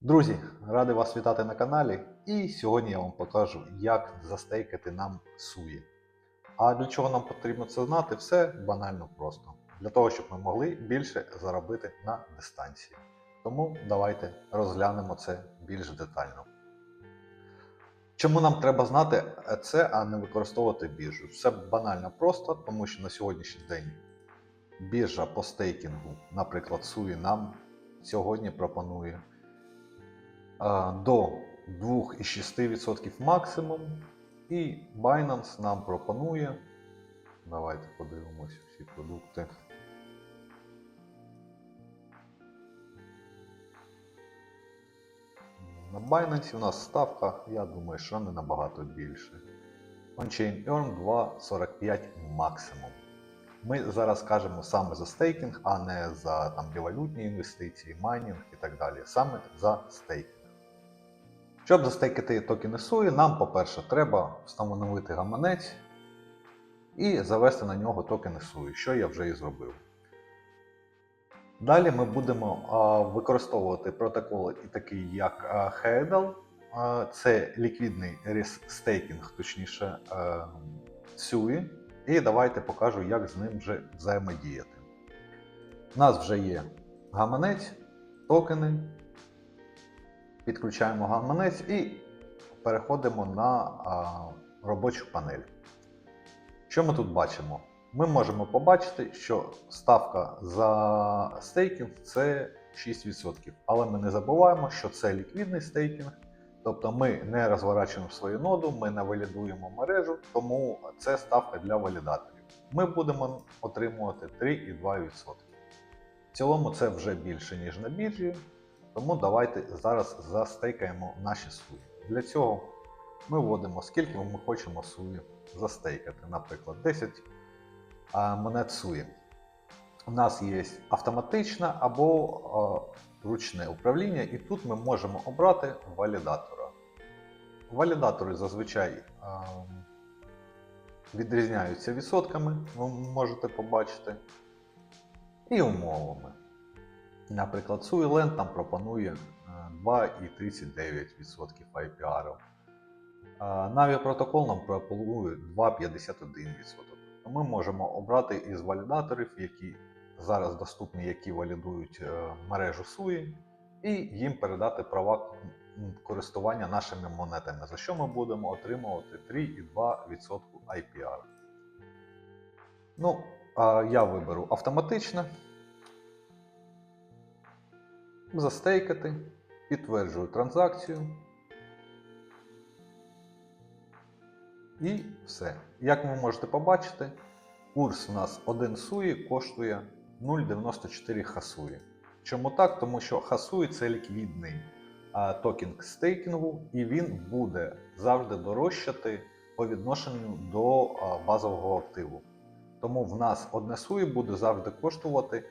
Друзі, радий вас вітати на каналі. І сьогодні я вам покажу, як застейкати нам суї. А для чого нам потрібно це знати? Все банально просто. Для того, щоб ми могли більше заробити на дистанції. Тому давайте розглянемо це більш детально. Чому нам треба знати це, а не використовувати біржу? Все банально просто, тому що на сьогоднішній день біржа по стейкінгу, наприклад, Суї, нам сьогодні пропонує до 2,6% максимум. І Binance нам пропонує. Давайте подивимося всі продукти. На Binance у нас ставка, я думаю, що не набагато більше. On-chain Earn 2,45 максимум. Ми зараз кажемо саме за стейкінг, а не за там, револютні інвестиції, майнінг і так далі. Саме за стейкінг. Щоб застейкати токени SUI, нам, по-перше, треба встановити гаманець і завести на нього токени SUI, що я вже і зробив. Далі ми будемо використовувати протоколи такі як а, це ліквідний стейкінг, точніше SUI. І давайте покажу, як з ним вже взаємодіяти. У нас вже є гаманець, токени. Підключаємо гаманець і переходимо на а, робочу панель. Що ми тут бачимо? Ми можемо побачити, що ставка за стейкінг це 6%. Але ми не забуваємо, що це ліквідний стейкінг. Тобто ми не розворачуємо свою ноду, ми не валідуємо мережу, тому це ставка для валідаторів. Ми будемо отримувати 3,2%. В цілому це вже більше, ніж на біржі, тому давайте зараз застейкаємо наші суї. Для цього ми вводимо, скільки ми хочемо суї застейкати. Наприклад, 10 монет суї. У нас є автоматичне або ручне управління, і тут ми можемо обрати валідатора. Валідатори зазвичай відрізняються відсотками, ви можете побачити, і умовами. Наприклад, Suiland нам пропонує е, 2,39% IPR. Na'Vi протокол нам пропонує 2,51%. Ми можемо обрати із валідаторів, які зараз доступні, які валідують е, мережу SUI, і їм передати права користування нашими монетами, за що ми будемо отримувати 3,2% IPR. Ну, я виберу автоматичне. Застейкати, підтверджую транзакцію. І все. Як ви можете побачити, курс у нас 1 суї коштує 0,94 хасуї. Чому так? Тому що хасуї це ліквідний токен стейкінгу, і він буде завжди дорожчати по відношенню до базового активу. Тому в нас одне суї буде завжди коштувати.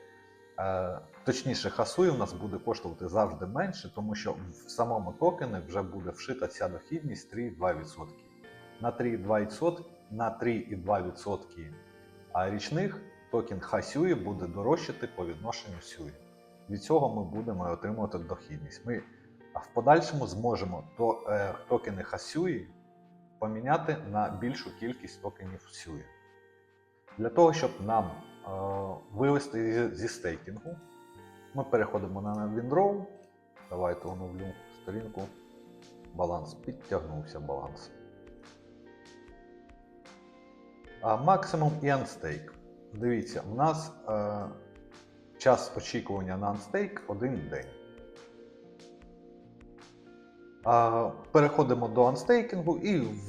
Е, Точніше, хасуї у нас буде коштувати завжди менше, тому що в самому токені вже буде вшита ця дохідність 3,2%. На 3,2% на 3,2% річних токен Хасюї буде дорожчати по відношенню Сюї. Від цього ми будемо отримувати дохідність. Ми в подальшому зможемо е, токени Хасюї поміняти на більшу кількість токенів Сюї. Для того, щоб нам вивести зі, стейкінгу, ми переходимо на WinRow. Давайте оновлю сторінку. Баланс підтягнувся баланс. Максимум і Unstake. Дивіться, у нас е, час очікування на Unstake один день. Переходимо до анстейкінгу і в,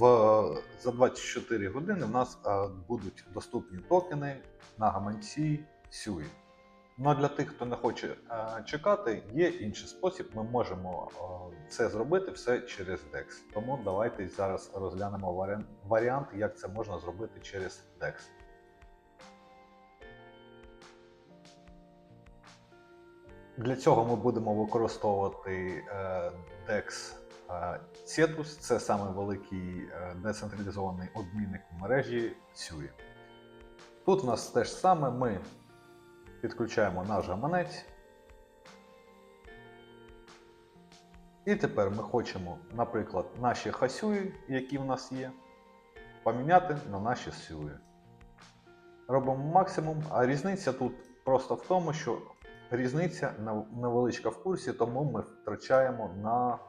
за 24 години в нас будуть доступні токени на гаманці SUI. Ну для тих, хто не хоче чекати, є інший спосіб. Ми можемо це зробити все через DEX. Тому давайте зараз розглянемо варіант, як це можна зробити через DEX. Для цього ми будемо використовувати е, DEX е, Cetus, це саме великий е, децентралізований обмінник в мережі SUI. Тут у нас те ж саме, ми підключаємо наш гаманець. І тепер ми хочемо, наприклад, наші хасюї, які в нас є, поміняти на наші сюї. Робимо максимум, а різниця тут просто в тому, що різниця невеличка в курсі, тому ми втрачаємо на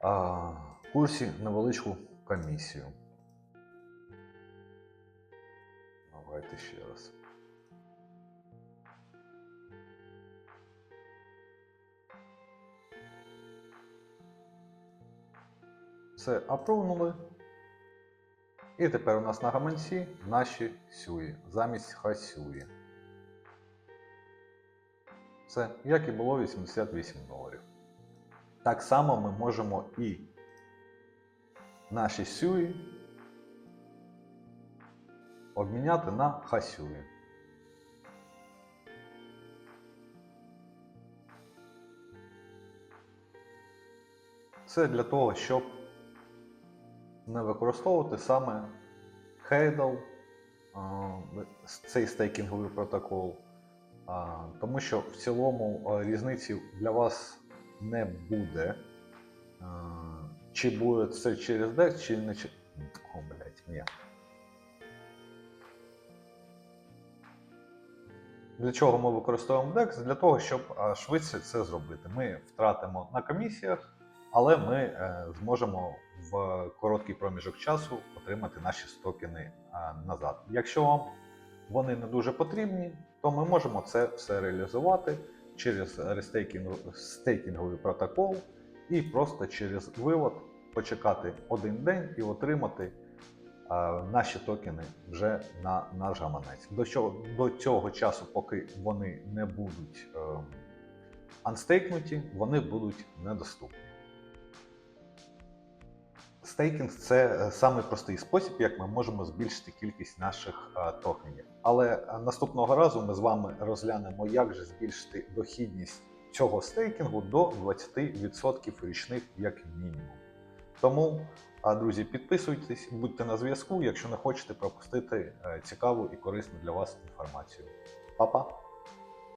а, курсі невеличку комісію. Давайте ще раз. Все апрувнули. І тепер у нас на гаманці наші сюї замість хасюї. Все, як і було 88 доларів. Так само ми можемо і наші сюї обміняти на хасюї. Це для того, щоб не використовувати саме а, цей стейкінговий протокол, тому що в цілому різниці для вас не буде. Чи буде це через DEX, чи не через. О, блядь, ні. Для чого ми використовуємо DEX? Для того, щоб швидше це зробити. Ми втратимо на комісіях, але ми е, зможемо в короткий проміжок часу отримати наші стокени е, назад. Якщо вам вони не дуже потрібні, то ми можемо це все реалізувати через рестейкінговий протокол і просто через вивод почекати один день і отримати наші токени вже на наш гаманець. До цього, до цього часу, поки вони не будуть е, анстейкнуті, вони будуть недоступні. Стейкінг це е, самий простий спосіб, як ми можемо збільшити кількість наших е, токенів. Але е, наступного разу ми з вами розглянемо, як же збільшити дохідність цього стейкінгу до 20% річних як мінімум. Тому, друзі, підписуйтесь, будьте на зв'язку, якщо не хочете пропустити цікаву і корисну для вас інформацію. Па-па!